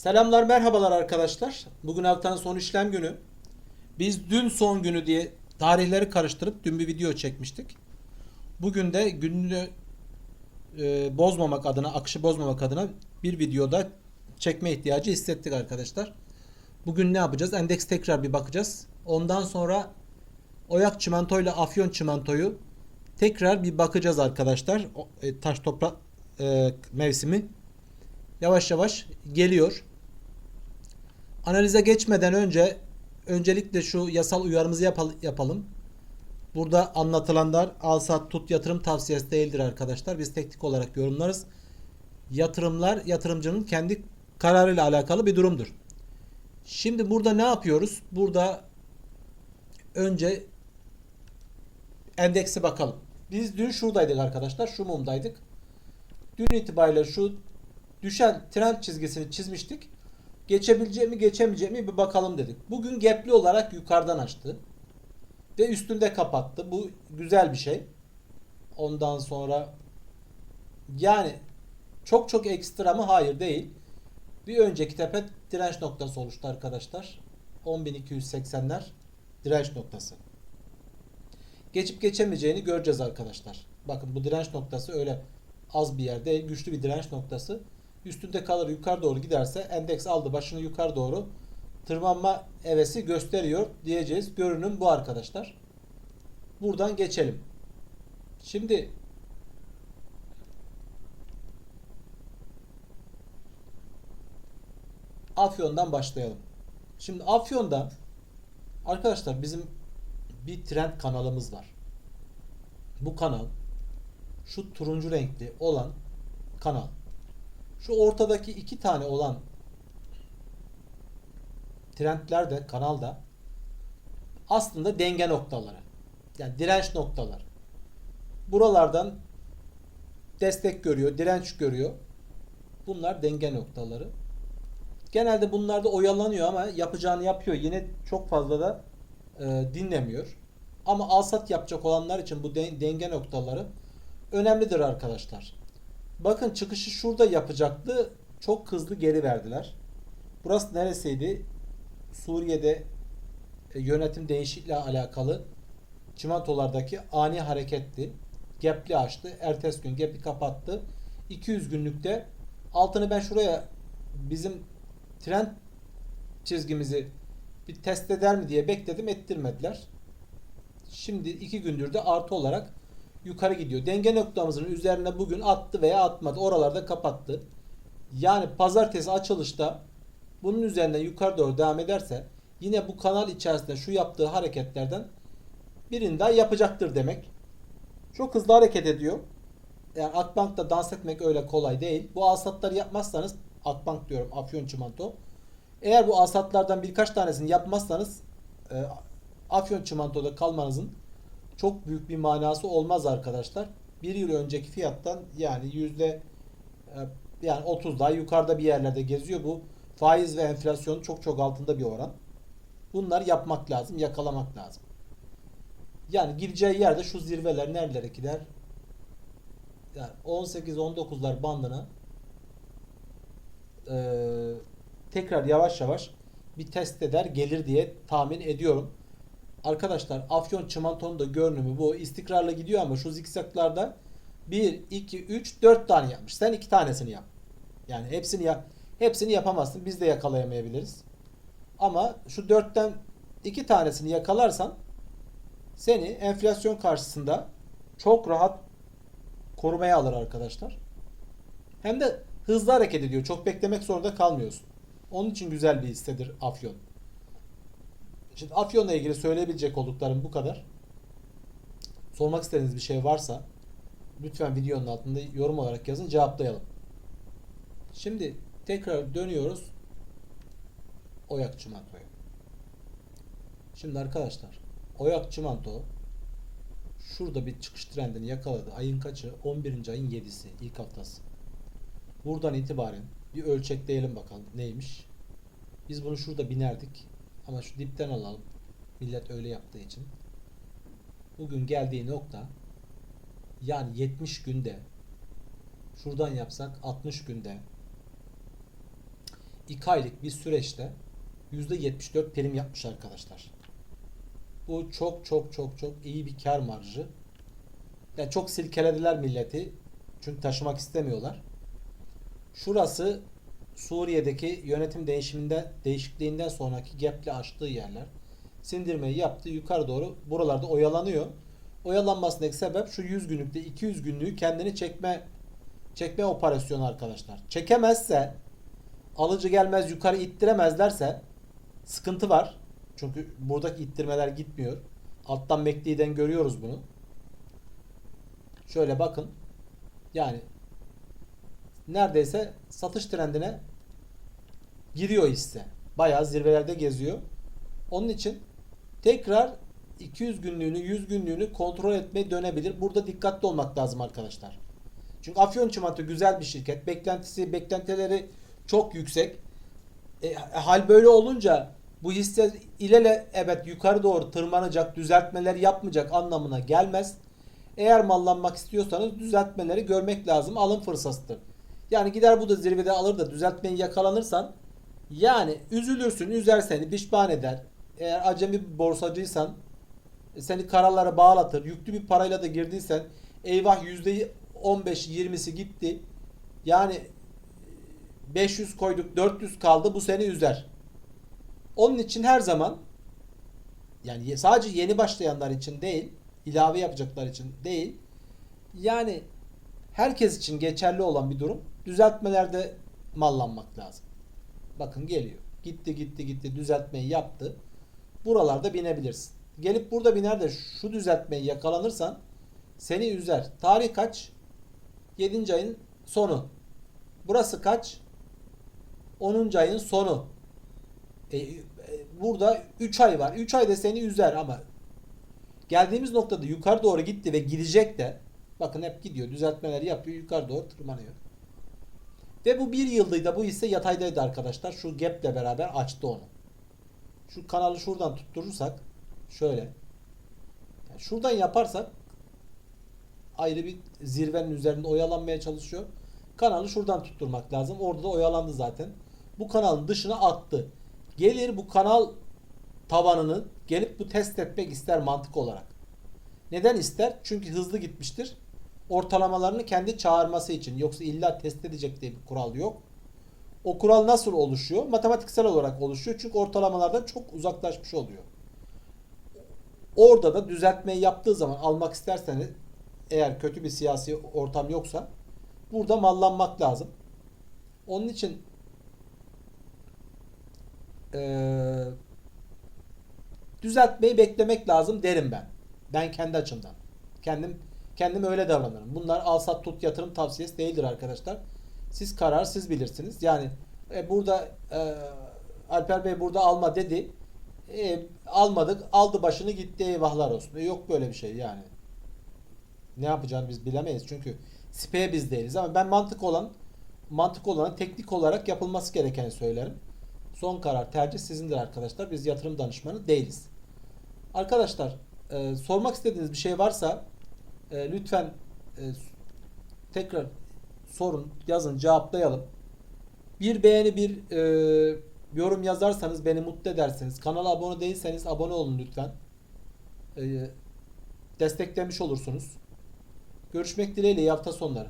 Selamlar merhabalar arkadaşlar. Bugün haftanın son işlem günü. Biz dün son günü diye tarihleri karıştırıp dün bir video çekmiştik. Bugün de gününü e, bozmamak adına, akışı bozmamak adına bir videoda çekme ihtiyacı hissettik arkadaşlar. Bugün ne yapacağız? Endeks tekrar bir bakacağız. Ondan sonra Oyak çimento ile Afyon çimentoyu tekrar bir bakacağız arkadaşlar. O, e, taş toprak e, mevsimi yavaş yavaş geliyor. Analize geçmeden önce öncelikle şu yasal uyarımızı yapal- yapalım. Burada anlatılanlar al sat tut yatırım tavsiyesi değildir arkadaşlar. Biz teknik olarak yorumlarız. Yatırımlar yatırımcının kendi kararıyla alakalı bir durumdur. Şimdi burada ne yapıyoruz? Burada önce endeksi bakalım. Biz dün şuradaydık arkadaşlar. Şu mumdaydık. Dün itibariyle şu düşen trend çizgisini çizmiştik. Geçebilecek mi geçemeyecek mi bir bakalım dedik. Bugün gapli olarak yukarıdan açtı. Ve üstünde kapattı. Bu güzel bir şey. Ondan sonra yani çok çok ekstra mı? Hayır değil. Bir önceki tepe direnç noktası oluştu arkadaşlar. 10.280'ler direnç noktası. Geçip geçemeyeceğini göreceğiz arkadaşlar. Bakın bu direnç noktası öyle az bir yer değil. Güçlü bir direnç noktası. Üstünde kalır yukarı doğru giderse endeks aldı başını yukarı doğru tırmanma evesi gösteriyor diyeceğiz. Görünüm bu arkadaşlar. Buradan geçelim. Şimdi Afyon'dan başlayalım. Şimdi Afyon'da arkadaşlar bizim bir trend kanalımız var. Bu kanal şu turuncu renkli olan kanal. Şu ortadaki iki tane olan trendler de kanalda aslında denge noktaları. Yani direnç noktaları. Buralardan destek görüyor, direnç görüyor. Bunlar denge noktaları. Genelde bunlarda oyalanıyor ama yapacağını yapıyor. Yine çok fazla da e, dinlemiyor. Ama alsat yapacak olanlar için bu de- denge noktaları önemlidir arkadaşlar. Bakın çıkışı şurada yapacaktı. Çok hızlı geri verdiler. Burası neresiydi? Suriye'de e, yönetim değişikliğiyle alakalı çimentolardaki ani hareketti. Gap'li açtı. Ertesi gün gap'i kapattı. 200 günlükte altını ben şuraya bizim trend çizgimizi bir test eder mi diye bekledim ettirmediler. Şimdi iki gündür de artı olarak yukarı gidiyor. Denge noktamızın üzerine bugün attı veya atmadı. Oralarda kapattı. Yani pazartesi açılışta bunun üzerinden yukarı doğru devam ederse yine bu kanal içerisinde şu yaptığı hareketlerden birini daha yapacaktır demek. Çok hızlı hareket ediyor. Yani Akbank'ta dans etmek öyle kolay değil. Bu alsatları yapmazsanız Akbank diyorum Afyon Çimento. Eğer bu alsatlardan birkaç tanesini yapmazsanız e, Afyon Çimento'da kalmanızın çok büyük bir manası olmaz arkadaşlar. Bir yıl önceki fiyattan yani yüzde e, yani 30 daha yukarıda bir yerlerde geziyor. Bu faiz ve enflasyonun çok çok altında bir oran. Bunları yapmak lazım, yakalamak lazım. Yani gireceği yerde şu zirveler nerelere gider? Yani 18-19'lar bandına eee, tekrar yavaş yavaş bir test eder gelir diye tahmin ediyorum. Arkadaşlar Afyon çimentonun da görünümü bu. İstikrarlı gidiyor ama şu zikzaklarda 1, 2, 3, 4 tane yapmış. Sen 2 tanesini yap. Yani hepsini yap. Hepsini yapamazsın. Biz de yakalayamayabiliriz. Ama şu 4'ten 2 tanesini yakalarsan seni enflasyon karşısında çok rahat korumaya alır arkadaşlar. Hem de hızlı hareket ediyor. Çok beklemek zorunda kalmıyorsun. Onun için güzel bir hissedir Afyon. Şimdi Afyon'la ilgili söyleyebilecek olduklarım bu kadar. Sormak istediğiniz bir şey varsa lütfen videonun altında yorum olarak yazın cevaplayalım. Şimdi tekrar dönüyoruz Oyak Çimento'ya. Şimdi arkadaşlar Oyak Çimento şurada bir çıkış trendini yakaladı. Ayın kaçı? 11. ayın 7'si ilk haftası. Buradan itibaren bir ölçekleyelim bakalım neymiş. Biz bunu şurada binerdik. Ama şu dipten alalım. Millet öyle yaptığı için. Bugün geldiği nokta yani 70 günde şuradan yapsak 60 günde 2 aylık bir süreçte %74 prim yapmış arkadaşlar. Bu çok çok çok çok iyi bir kar marjı. Yani çok silkelediler milleti. Çünkü taşımak istemiyorlar. Şurası Suriye'deki yönetim değişiminde değişikliğinden sonraki gap'le açtığı yerler. Sindirmeyi yaptı. Yukarı doğru buralarda oyalanıyor. Oyalanmasındaki sebep şu 100 günlükte 200 günlüğü kendini çekme çekme operasyonu arkadaşlar. Çekemezse alıcı gelmez yukarı ittiremezlerse sıkıntı var. Çünkü buradaki ittirmeler gitmiyor. Alttan MACD'den görüyoruz bunu. Şöyle bakın. Yani neredeyse satış trendine giriyor hisse. Bayağı zirvelerde geziyor. Onun için tekrar 200 günlüğünü 100 günlüğünü kontrol etmeye dönebilir. Burada dikkatli olmak lazım arkadaşlar. Çünkü Afyon Çimento güzel bir şirket. Beklentisi, beklentileri çok yüksek. E, hal böyle olunca bu hisse ilele evet yukarı doğru tırmanacak, düzeltmeler yapmayacak anlamına gelmez. Eğer mallanmak istiyorsanız düzeltmeleri görmek lazım. Alım fırsatıdır. Yani gider bu da zirvede alır da düzeltmeyi yakalanırsan yani üzülürsün, üzer seni, pişman eder. Eğer acemi bir borsacıysan e, seni karalara bağlatır. Yüklü bir parayla da girdiysen eyvah %15-20'si gitti. Yani 500 koyduk 400 kaldı bu seni üzer. Onun için her zaman yani sadece yeni başlayanlar için değil, ilave yapacaklar için değil. Yani herkes için geçerli olan bir durum. Düzeltmelerde mallanmak lazım. Bakın geliyor. Gitti gitti gitti düzeltmeyi yaptı. Buralarda binebilirsin. Gelip burada biner de şu düzeltmeyi yakalanırsan seni üzer. Tarih kaç? 7. ayın sonu. Burası kaç? 10. ayın sonu. E, e, burada 3 ay var. 3 ayda seni üzer ama geldiğimiz noktada yukarı doğru gitti ve gidecek de bakın hep gidiyor. Düzeltmeleri yapıyor. Yukarı doğru tırmanıyor. Ve bu bir yıldaydı bu hisse yataydaydı arkadaşlar. Şu gap ile beraber açtı onu. Şu kanalı şuradan tutturursak şöyle yani şuradan yaparsak ayrı bir zirvenin üzerinde oyalanmaya çalışıyor. Kanalı şuradan tutturmak lazım. Orada da oyalandı zaten. Bu kanalın dışına attı. Gelir bu kanal tavanını gelip bu test etmek ister mantık olarak. Neden ister? Çünkü hızlı gitmiştir. Ortalamalarını kendi çağırması için. Yoksa illa test edecek diye bir kural yok. O kural nasıl oluşuyor? Matematiksel olarak oluşuyor. Çünkü ortalamalardan çok uzaklaşmış oluyor. Orada da düzeltmeyi yaptığı zaman almak isterseniz eğer kötü bir siyasi ortam yoksa burada mallanmak lazım. Onun için eee düzeltmeyi beklemek lazım derim ben. Ben kendi açımdan. Kendim kendim öyle davranırım. Bunlar al sat tut yatırım tavsiyesi değildir arkadaşlar. Siz karar siz bilirsiniz. Yani e, burada e, Alper Bey burada alma dedi. E, almadık. Aldı başını gitti eyvahlar olsun. E, yok böyle bir şey yani. Ne yapacağını biz bilemeyiz. Çünkü SP'ye biz değiliz ama ben mantık olan mantık olanı teknik olarak yapılması gerekeni söylerim. Son karar tercih sizindir arkadaşlar. Biz yatırım danışmanı değiliz. Arkadaşlar e, sormak istediğiniz bir şey varsa e, lütfen e, tekrar sorun, yazın, cevaplayalım. Bir beğeni, bir e, yorum yazarsanız beni mutlu edersiniz. Kanala abone değilseniz abone olun lütfen. E, desteklemiş olursunuz. Görüşmek dileğiyle hafta sonları.